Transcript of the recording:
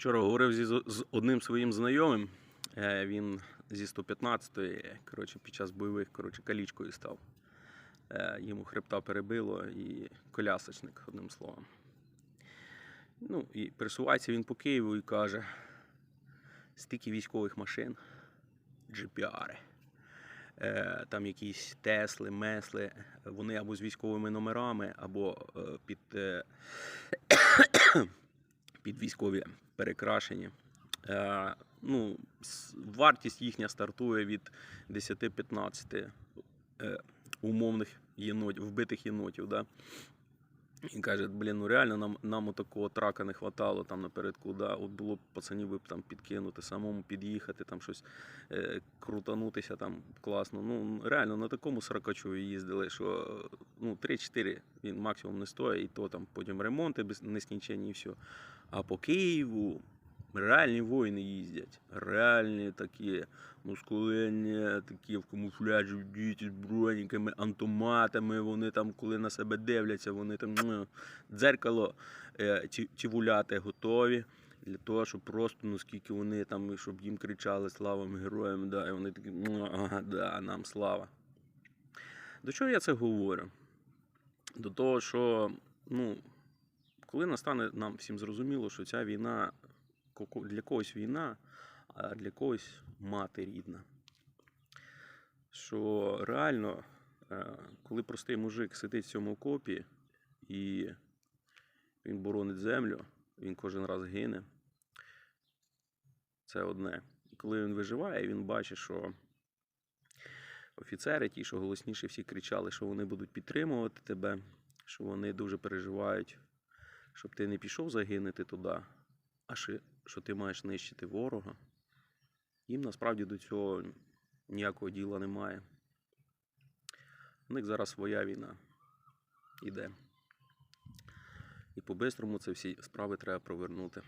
Вчора говорив зі, з одним своїм знайомим. Е, Він зі 115-ї, коротше, під час бойових коротше, калічкою став. Е, Йому хребта перебило і колясочник, одним словом. Ну, і пересувається він по Києву і каже: стільки військових машин, GPR, е, там якісь Тесли, Месли, вони або з військовими номерами, або під, під військові перекрашені. Е, ну, вартість їхня стартує від 10-15 е, умовних єнотів, вбитих єнотів. Да? І каже, блін, ну реально нам, нам такого трака не хватало там напередку. Да? От було б пацанів би там підкинути, самому під'їхати, там щось е, крутанутися там класно. Ну, реально на такому сракачу їздили, що ну, 3-4 він максимум не стоїть, і то там потім ремонти без нескінчені і все. А по Києву реальні воїни їздять. Реальні такі мускулинні, такі в камуфляжі, діти з броніками, автоматами. Вони там, коли на себе дивляться, вони там ну, дзеркало е, ті- тівуляти готові. Для того, щоб просто, ну скільки вони там, щоб їм кричали слава героям, да, і вони такі, ну, ага, да, нам слава. До чого я це говорю? До того, що, ну, коли настане нам всім зрозуміло, що ця війна для когось війна, а для когось мати рідна. Що реально, е, коли простий мужик сидить в цьому окопі і він боронить землю, він кожен раз гине. Це одне. Коли він виживає, він бачить, що офіцери, ті, що голосніше всі кричали, що вони будуть підтримувати тебе, що вони дуже переживають, щоб ти не пішов загинути туди, а ще, що ти маєш нищити ворога. Їм насправді до цього ніякого діла немає. У них зараз своя війна іде. І по-бистрому це всі справи треба провернути.